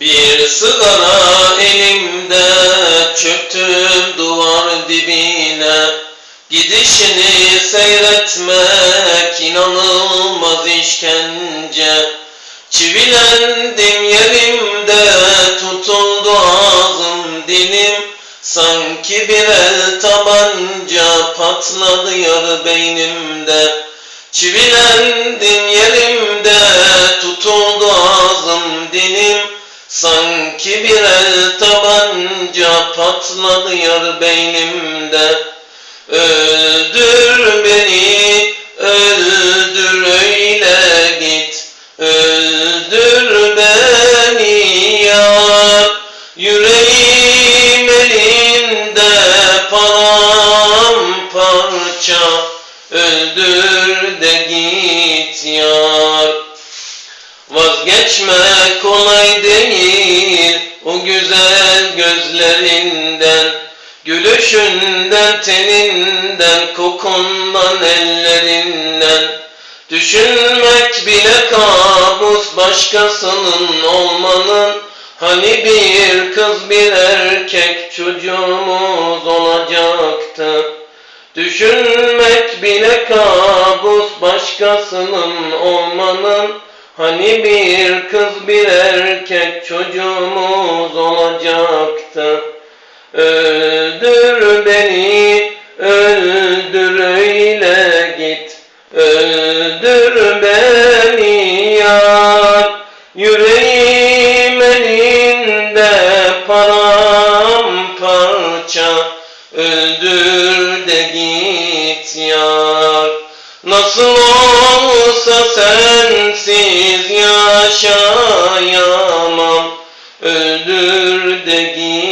Bir sigara elimde çöktüm duvar dibine. Gidişini seyretmek inanılmaz işkence. Çivilendim yerimde tutuldu ağzım dilim. Sanki bir el tabanca patladı yar beynimde. Çivilendim yerimde Sanki bir el tabanca patladı yar beynimde. Öldür beni, öldür öyle git. Öldür beni yar Yüreğim elinde paramparça. Öldür de git Vazgeçmek kolay değil o güzel gözlerinden Gülüşünden, teninden, kokundan, ellerinden. Düşünmek bile kabus başkasının olmanın. Hani bir kız bir erkek çocuğumuz olacaktı? Düşünmek bile kabus başkasının olmanın Hani bir kız bir erkek çocuğumuz olacaktı? Öldür beni, öldür öyle git. Öldür beni yar Yüreğim elinde paramparça. Öldür de git yar. Nasıl olsa sensiz Öldür de git